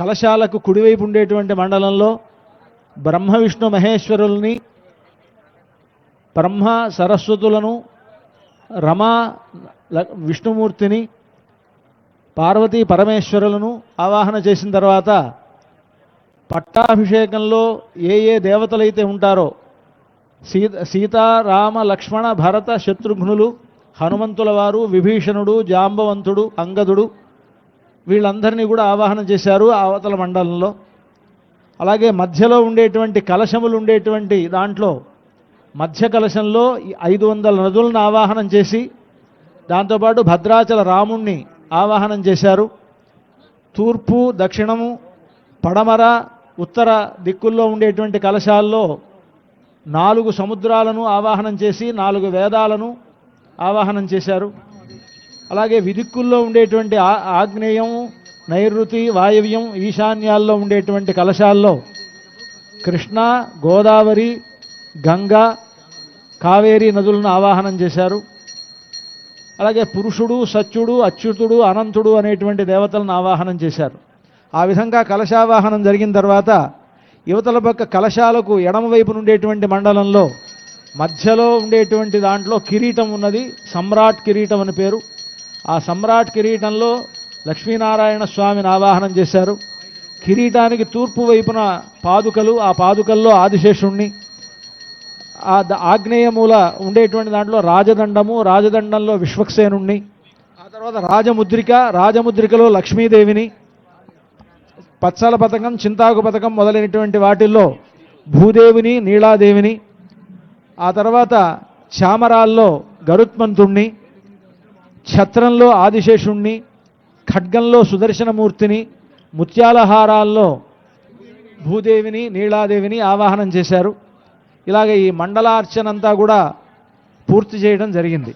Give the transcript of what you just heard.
కలశాలకు కుడివైపు ఉండేటువంటి మండలంలో బ్రహ్మ విష్ణు మహేశ్వరుల్ని బ్రహ్మ సరస్వతులను రమా ల- విష్ణుమూర్తిని పార్వతీ పరమేశ్వరులను ఆవాహన చేసిన తర్వాత పట్టాభిషేకంలో ఏ ఏ దేవతలైతే ఉంటారో సీత సీతా రామ లక్ష్మణ భరత శత్రుఘ్నులు హనుమంతుల వారు విభీషణుడు జాంబవంతుడు అంగదుడు వీళ్ళందరినీ కూడా ఆవాహన చేశారు అవతల మండలంలో. అలాగే మధ్యలో ఉండేటువంటి కలశములు ఉండేటువంటి దాంట్లో మధ్య కలశంలో ఐదు వందల నదులను ఆవాహనం చేసి దాంతోపాటు భద్రాచల రాముణ్ణి ఆవాహనం చేశారు. తూర్పు దక్షిణము పడమర ఉత్తర దిక్కుల్లో ఉండేటువంటి కలశాల్లో నాలుగు సముద్రాలను ఆవాహనం చేసి నాలుగు వేదాలను ఆవాహనం చేశారు. అలాగే విదిక్కుల్లో ఉండేటువంటి ఆ- ఆగ్నేయం నైరుతి వాయవ్యం ఈశాన్యాల్లో ఉండేటువంటి కలశాల్లో కృష్ణ గోదావరి గంగా కావేరి నదులను ఆవాహనం చేశారు. అలాగే పురుషుడు సత్యుడు అచ్యుతుడు అనంతుడు అనేటువంటి దేవతలను ఆవాహనం చేశారు. ఆ విధంగా కలశావాహనం జరిగిన తర్వాత యువతల పక్క కలశాలకు ఎడమవైపు ఉండేటువంటి మండలంలో మధ్యలో ఉండేటువంటి దాంట్లో కిరీటం ఉన్నది సమ్రాట్ కిరీటం అని పేరు. ఆ సమ్రాట్ కిరీటంలో లక్ష్మీనారాయణ స్వామిని ఆవాహనం చేశారు. కిరీటానికి తూర్పు వైపున పాదుకలు ఆ పాదుకల్లో ఆదిశేషుణ్ణి. ఆ ద- ఆగ్నేయ మూల ఉండేటువంటి దాంట్లో రాజదండము రాజదండంలో విశ్వక్సేనుణ్ణి. ఆ తర్వాత రాజముద్రిక రాజముద్రికలో లక్ష్మీదేవిని. పచ్చల పథకం చింతాకు పథకం మొదలైనటువంటి వాటిల్లో భూదేవిని నీలాదేవిని. ఆ తర్వాత చామరాల్లో గరుత్మంతుణ్ణి. ఛత్రంలో ఆదిశేషుణ్ణి ఖడ్గంలో సుదర్శనమూర్తిని ముత్యాలహారాల్లో భూదేవిని నీలాదేవిని ఆవాహనం చేశారు. ఇలాగ ఈ మండలార్చనంతా కూడా పూర్తి చేయడం జరిగింది.